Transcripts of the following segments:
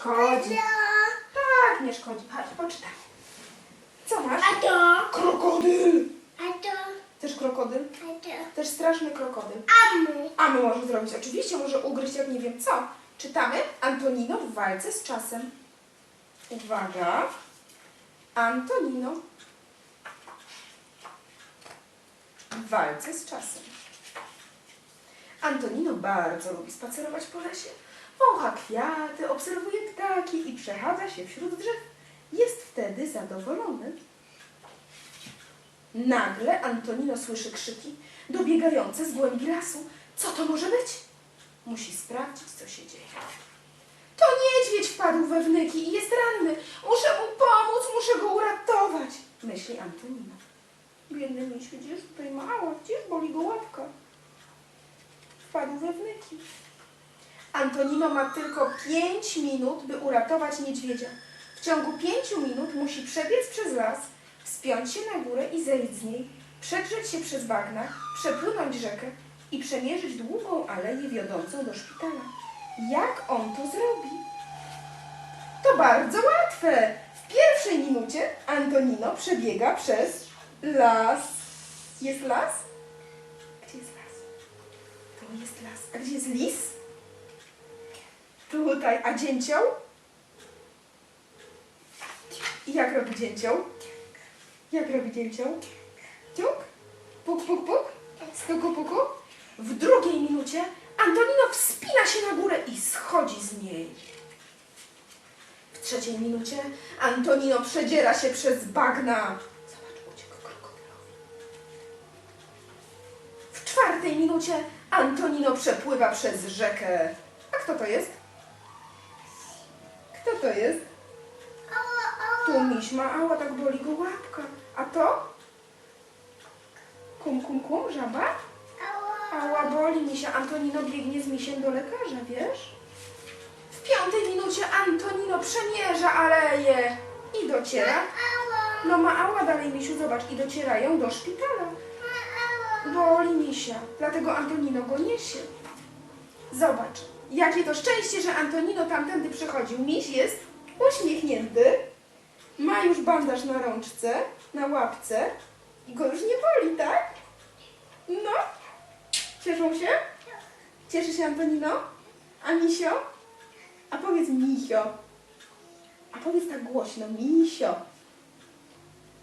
szkodzi. Tak, nie szkodzi. Chodź, poczytaj. Co masz? A to? Krokodyl. A to? Też krokodyl? A to? Też straszny krokodyl. Amu. A my może zrobić. Oczywiście może ugryźć jak nie wiem co. Czytamy Antonino w walce z czasem. Uwaga. Antonino w walce z czasem. Antonino bardzo lubi spacerować po lesie. Wącha kwiaty, obserwuje ptaki i przechadza się wśród drzew. Jest wtedy zadowolony. Nagle Antonino słyszy krzyki dobiegające z głębi lasu. Co to może być? Musi sprawdzić, co się dzieje. To niedźwiedź wpadł we wnyki i jest ranny. Muszę mu pomóc, muszę go uratować, myśli Antonino. Biedny miś, widzisz, tutaj mała, widzisz, boli go łapka. Wpadł we wnyki. Antonino ma tylko 5 minut, by uratować niedźwiedzia. W ciągu 5 minut musi przebiec przez las, wspiąć się na górę i zejść z niej, przedrzeć się przez bagna, przepłynąć rzekę i przemierzyć długą aleję wiodącą do szpitala. Jak on to zrobi? To bardzo łatwe. W pierwszej minucie Antonino przebiega przez las. Jest las? Gdzie jest las? To jest las. A gdzie jest lis? Tutaj. A dzięcioł? I jak robi dzięcioł? Jak robi dzięcioł? Ciuk? Puk, puk, puk? Stuku, puku? W drugiej minucie Antonino wspina się na górę i schodzi z niej. W trzeciej minucie Antonino przedziera się przez bagna. Zobacz, uciekł krokodylowi. W czwartej minucie Antonino przepływa przez rzekę. A kto to jest? To jest? Tu miś ma, ała, tak boli go łapka. A to? Kum, kum, kum, żaba? Ała, boli misia. Antonino biegnie z misiem do lekarza, wiesz? W piątej minucie Antonino przemierza aleję i dociera. No ma ała dalej, misiu, zobacz, i docierają do szpitala. Boli misia, dlatego Antonino go niesie. Zobacz, jakie to szczęście, że Antonino tamtędy przychodził. Miś jest uśmiechnięty, ma już bandaż na rączce, na łapce i go już nie boli, tak? No. Cieszą się? Cieszy się Antonino? A Misio? A powiedz Misio. A powiedz tak głośno, Misio.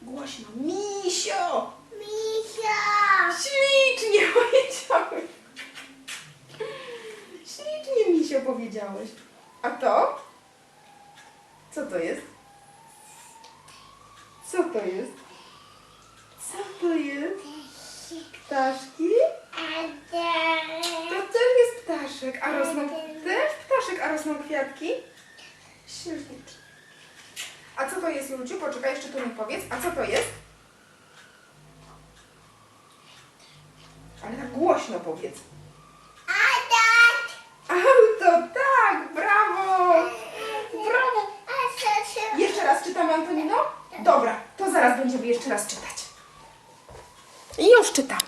Głośno, Misio! Misia. Ślicznie powiedziałeś. Ślicznie Misio powiedziałeś. A to? Co to jest? Co to jest? Co to jest? Ptaszki? To? Też jest ptaszek, a rosną też ptaszek, a rosną kwiatki? Ślicznie. A co to jest, Julciu? Poczekaj, jeszcze tu mi powiedz. A co to jest? Ale tak głośno powiedz. raz czytamy, Antonino? Dobra, to zaraz będziemy jeszcze raz czytać. I już czytamy.